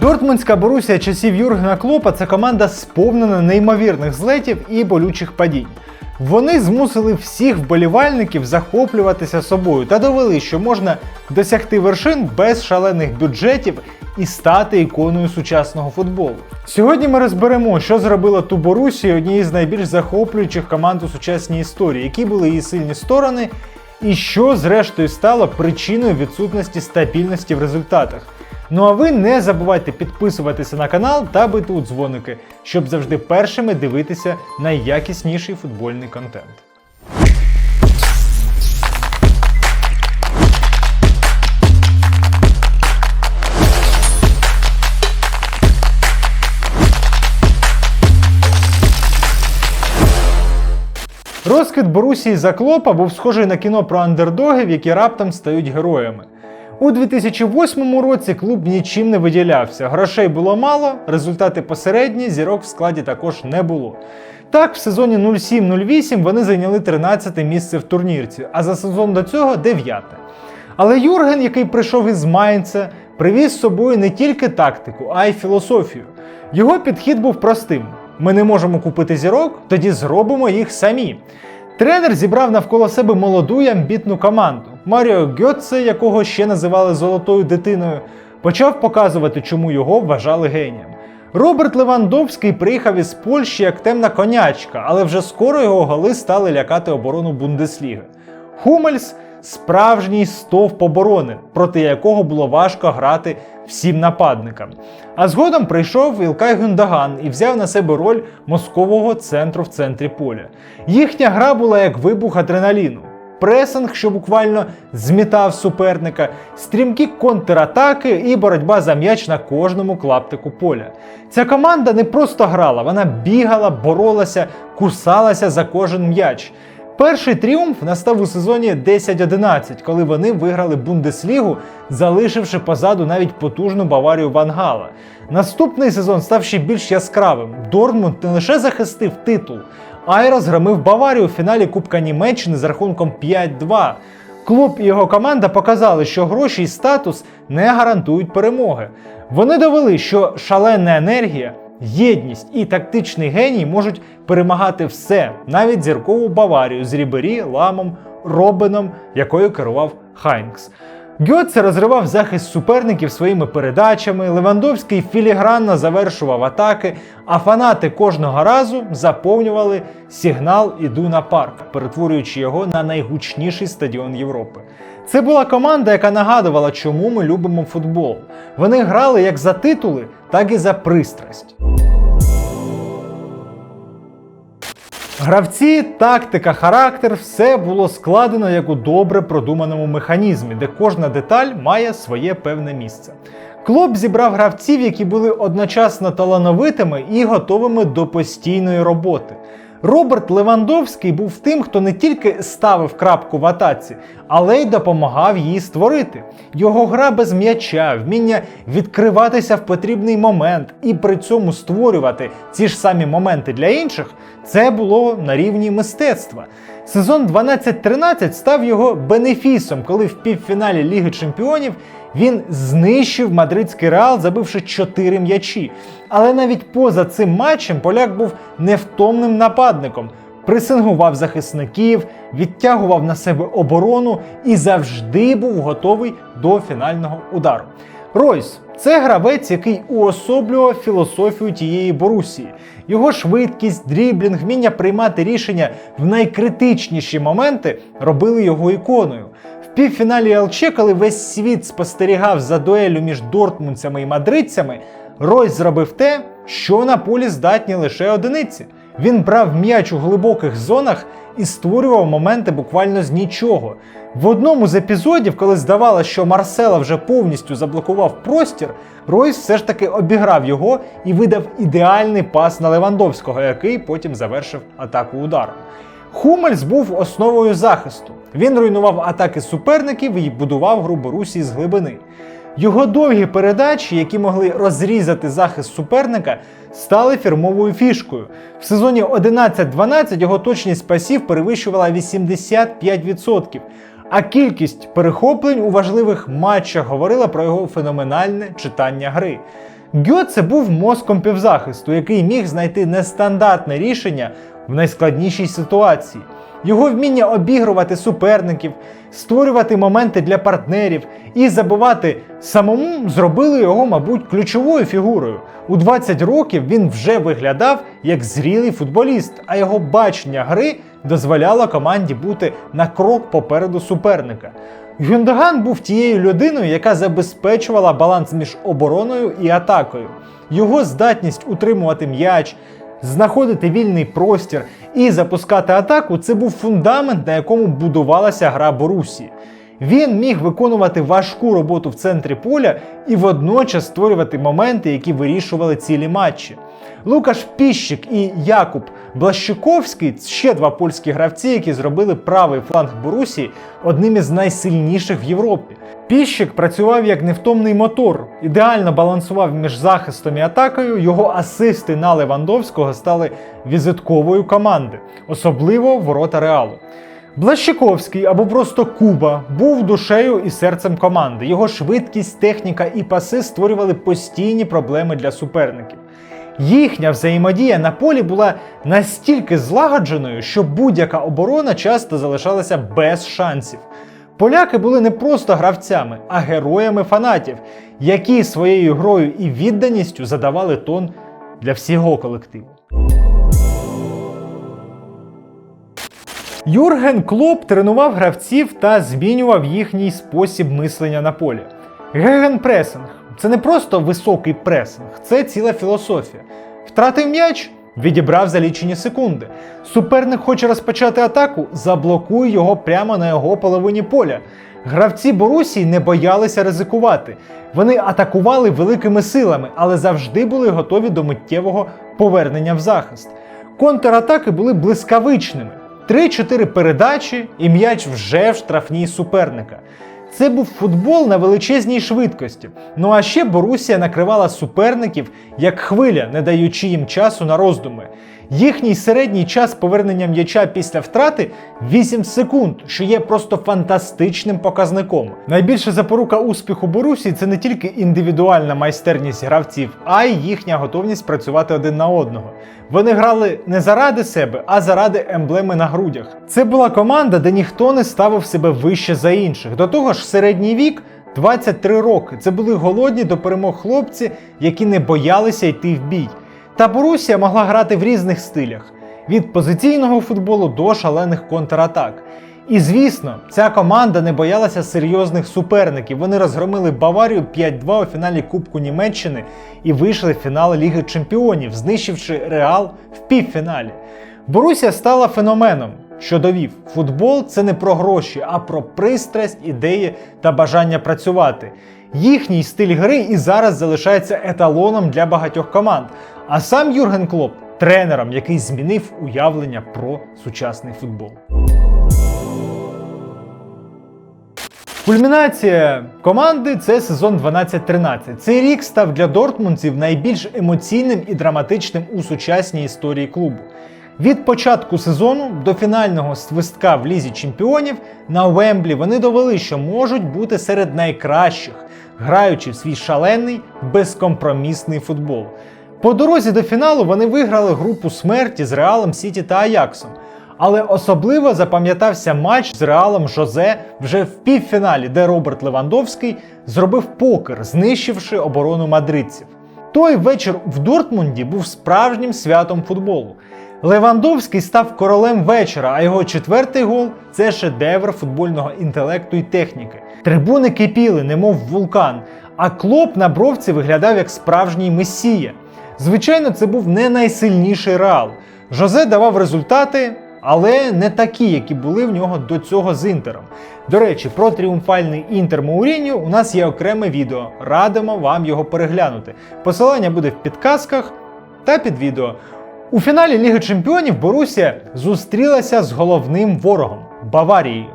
Дортмундська Борусія часів Юргена Клопа це команда сповнена неймовірних злетів і болючих падінь. Вони змусили всіх вболівальників захоплюватися собою та довели, що можна досягти вершин без шалених бюджетів і стати іконою сучасного футболу. Сьогодні ми розберемо, що зробила ту Борусію однією з найбільш захоплюючих команд у сучасній історії, які були її сильні сторони, і що зрештою стало причиною відсутності стабільності в результатах. Ну а ви не забувайте підписуватися на канал та бити у дзвоники, щоб завжди першими дивитися найякісніший футбольний контент. Розквіт Борусії за Клопа був схожий на кіно про андердогів, які раптом стають героями. У 2008 році клуб нічим не виділявся. Грошей було мало, результати посередні, зірок в складі також не було. Так, в сезоні 07-08 вони зайняли 13 місце в турнірці, а за сезон до цього 9. Але Юрген, який прийшов із Майнца, привіз з собою не тільки тактику, а й філософію. Його підхід був простим: ми не можемо купити зірок, тоді зробимо їх самі. Тренер зібрав навколо себе молоду й амбітну команду. Маріо Гьотце, якого ще називали золотою дитиною, почав показувати, чому його вважали генієм. Роберт Левандовський приїхав із Польщі як темна конячка, але вже скоро його голи стали лякати оборону Бундесліги. Хумельс справжній стовп оборони, проти якого було важко грати всім нападникам. А згодом прийшов Ілкай Гюндаган і взяв на себе роль мозкового центру в центрі поля. Їхня гра була як вибух адреналіну. Пресинг, що буквально змітав суперника, стрімкі контратаки і боротьба за м'яч на кожному клаптику поля. Ця команда не просто грала, вона бігала, боролася, кусалася за кожен м'яч. Перший тріумф настав у сезоні 10-11, коли вони виграли Бундеслігу, залишивши позаду навіть потужну Баварію Вангала. Наступний сезон став ще більш яскравим. Дортмунд не лише захистив титул, а й Баварію у фіналі Кубка Німеччини з рахунком 5-2. Клуб і його команда показали, що гроші і статус не гарантують перемоги. Вони довели, що шалена енергія, єдність і тактичний геній можуть перемагати все, навіть зіркову Баварію з Рібері, Ламом, Робеном, якою керував Хайнкс. Гьоце розривав захист суперників своїми передачами, Левандовський філігранно завершував атаки, а фанати кожного разу заповнювали сигнал Іду на парк, перетворюючи його на найгучніший стадіон Європи. Це була команда, яка нагадувала, чому ми любимо футбол. Вони грали як за титули, так і за пристрасть. Гравці, тактика, характер все було складено як у добре продуманому механізмі, де кожна деталь має своє певне місце. Клуб зібрав гравців, які були одночасно талановитими і готовими до постійної роботи. Роберт Левандовський був тим, хто не тільки ставив крапку в атаці, але й допомагав її створити. Його гра без м'яча, вміння відкриватися в потрібний момент і при цьому створювати ці ж самі моменти для інших це було на рівні мистецтва. Сезон 12-13 став його бенефісом, коли в півфіналі Ліги Чемпіонів він знищив мадридський реал, забивши 4 м'ячі. Але навіть поза цим матчем поляк був невтомним нападником. Пресингував захисників, відтягував на себе оборону і завжди був готовий до фінального удару. Ройс це гравець, який уособлював філософію тієї Борусії. Його швидкість, дріблінг, вміння приймати рішення в найкритичніші моменти робили його іконою. В півфіналі ЛЧ, коли весь світ спостерігав за дуелю між дортмундцями і мадридцями, Ройс зробив те, що на полі здатні лише одиниці. Він брав м'яч у глибоких зонах і створював моменти буквально з нічого. В одному з епізодів, коли здавалося, що Марсела вже повністю заблокував простір, Ройс все ж таки обіграв його і видав ідеальний пас на Левандовського, який потім завершив атаку ударом. Хумельс був основою захисту. Він руйнував атаки суперників і будував гру Борусії з глибини. Його довгі передачі, які могли розрізати захист суперника, стали фірмовою фішкою. В сезоні 11-12 його точність пасів перевищувала 85%, а кількість перехоплень у важливих матчах говорила про його феноменальне читання гри. Гьоце був мозком півзахисту, який міг знайти нестандартне рішення в найскладнішій ситуації. Його вміння обігрувати суперників, створювати моменти для партнерів і забивати самому зробили його, мабуть, ключовою фігурою. У 20 років він вже виглядав як зрілий футболіст, а його бачення гри дозволяло команді бути на крок попереду суперника. Гюндаган був тією людиною, яка забезпечувала баланс між обороною і атакою. Його здатність утримувати м'яч, знаходити вільний простір і запускати атаку це був фундамент, на якому будувалася гра Борусі. Він міг виконувати важку роботу в центрі поля і водночас створювати моменти, які вирішували цілі матчі. Лукаш Піщик і Якуб Блащиковський ще два польські гравці, які зробили правий фланг Борусі одним із найсильніших в Європі. Піщик працював як невтомний мотор, ідеально балансував між захистом і атакою. Його асисти на Левандовського стали візитковою команди, особливо ворота Реалу. Блащиковський або просто Куба був душею і серцем команди. Його швидкість, техніка і паси створювали постійні проблеми для суперників. Їхня взаємодія на полі була настільки злагодженою, що будь-яка оборона часто залишалася без шансів. Поляки були не просто гравцями, а героями фанатів, які своєю грою і відданістю задавали тон для всього колективу. Юрген Клоп тренував гравців та змінював їхній спосіб мислення на полі. Гегенпресинг це не просто високий пресинг, це ціла філософія. Втратив м'яч, відібрав за лічені секунди. Суперник хоче розпочати атаку, заблокуй його прямо на його половині поля. Гравці Борусії не боялися ризикувати. Вони атакували великими силами, але завжди були готові до миттєвого повернення в захист. Контратаки були блискавичними. 3-4 передачі і м'яч вже в штрафній суперника. Це був футбол на величезній швидкості. Ну а ще Борусія накривала суперників як хвиля, не даючи їм часу на роздуми. Їхній середній час повернення м'яча після втрати 8 секунд, що є просто фантастичним показником. Найбільша запорука успіху Борусії це не тільки індивідуальна майстерність гравців, а й їхня готовність працювати один на одного. Вони грали не заради себе, а заради емблеми на грудях. Це була команда, де ніхто не ставив себе вище за інших. До того ж, середній вік 23 роки. Це були голодні до перемог хлопці, які не боялися йти в бій. Та Борусія могла грати в різних стилях: від позиційного футболу до шалених контратак. І звісно, ця команда не боялася серйозних суперників. Вони розгромили Баварію 5-2 у фіналі Кубку Німеччини і вийшли в фінал Ліги Чемпіонів, знищивши Реал в півфіналі. Борусія стала феноменом, що довів, футбол це не про гроші, а про пристрасть, ідеї та бажання працювати. Їхній стиль гри і зараз залишається еталоном для багатьох команд. А сам Юрген Клоп тренером, який змінив уявлення про сучасний футбол. Кульмінація команди це сезон 12-13. Цей рік став для дортмундців найбільш емоційним і драматичним у сучасній історії клубу. Від початку сезону до фінального свистка в лізі чемпіонів на Вемблі вони довели, що можуть бути серед найкращих, граючи в свій шалений безкомпромісний футбол. По дорозі до фіналу вони виграли групу смерті з Реалом Сіті та Аяксом. Але особливо запам'ятався матч з Реалом Жозе вже в півфіналі, де Роберт Левандовський зробив покер, знищивши оборону мадридців. Той вечір в Дортмунді був справжнім святом футболу. Левандовський став королем вечора, а його четвертий гол це шедевр футбольного інтелекту і техніки. Трибуни кипіли, немов вулкан, а клоп на бровці виглядав як справжній месія. Звичайно, це був не найсильніший реал. Жозе давав результати, але не такі, які були в нього до цього з інтером. До речі, про тріумфальний інтер Мауріньо у нас є окреме відео. Радимо вам його переглянути. Посилання буде в підказках та під відео. У фіналі Ліги Чемпіонів Борусія зустрілася з головним ворогом Баварією.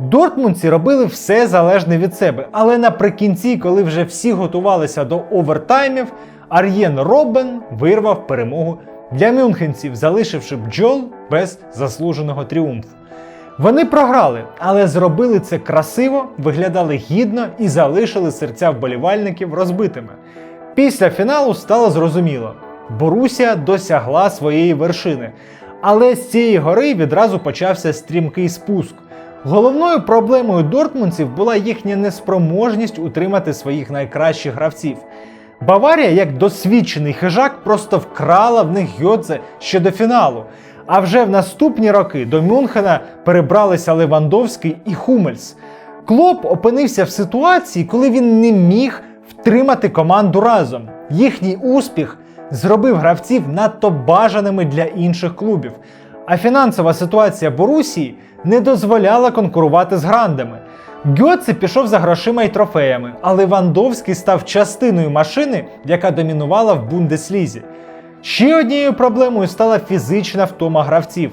Дортмундці робили все залежне від себе, але наприкінці, коли вже всі готувалися до овертаймів, Ар'єн Робен вирвав перемогу для мюнхенців, залишивши бджол без заслуженого тріумфу. Вони програли, але зробили це красиво, виглядали гідно і залишили серця вболівальників розбитими. Після фіналу стало зрозуміло, Борусія досягла своєї вершини. Але з цієї гори відразу почався стрімкий спуск. Головною проблемою дортмундців була їхня неспроможність утримати своїх найкращих гравців. Баварія, як досвідчений хижак, просто вкрала в них Гьодзе ще до фіналу. А вже в наступні роки до Мюнхена перебралися Левандовський і Хумельс. Клоп опинився в ситуації, коли він не міг втримати команду разом. Їхній успіх зробив гравців надто бажаними для інших клубів. А фінансова ситуація Борусії не дозволяла конкурувати з грандами. Гьоце пішов за грошима і трофеями, а Левандовський став частиною машини, яка домінувала в Бундеслізі. Ще однією проблемою стала фізична втома гравців.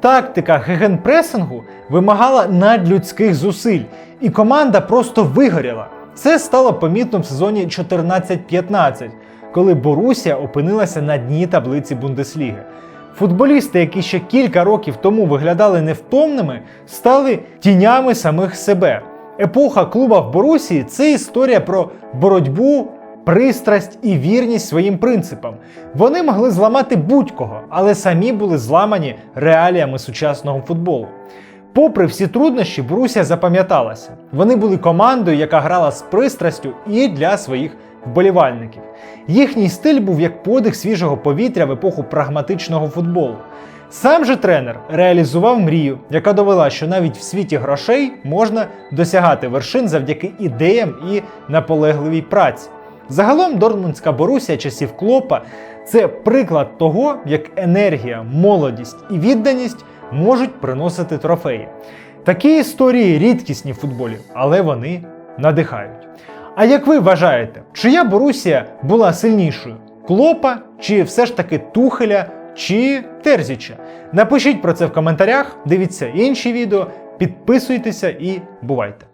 Тактика гегенпресингу вимагала надлюдських зусиль, і команда просто вигоріла. Це стало помітно в сезоні 14-15, коли Борусія опинилася на дні таблиці Бундесліги. Футболісти, які ще кілька років тому виглядали невтомними, стали тінями самих себе. Епоха клуба в Борусії це історія про боротьбу, пристрасть і вірність своїм принципам. Вони могли зламати будь-кого, але самі були зламані реаліями сучасного футболу. Попри всі труднощі, Борусія запам'яталася. Вони були командою, яка грала з пристрастю і для своїх вболівальників. Їхній стиль був як подих свіжого повітря в епоху прагматичного футболу. Сам же тренер реалізував мрію, яка довела, що навіть в світі грошей можна досягати вершин завдяки ідеям і наполегливій праці. Загалом Дортмундська Борусія часів Клопа це приклад того, як енергія, молодість і відданість можуть приносити трофеї. Такі історії рідкісні в футболі, але вони надихають. А як ви вважаєте, чия Борусія була сильнішою? Клопа чи все ж таки Тухеля чи Терзіча? Напишіть про це в коментарях, дивіться інші відео, підписуйтеся і бувайте!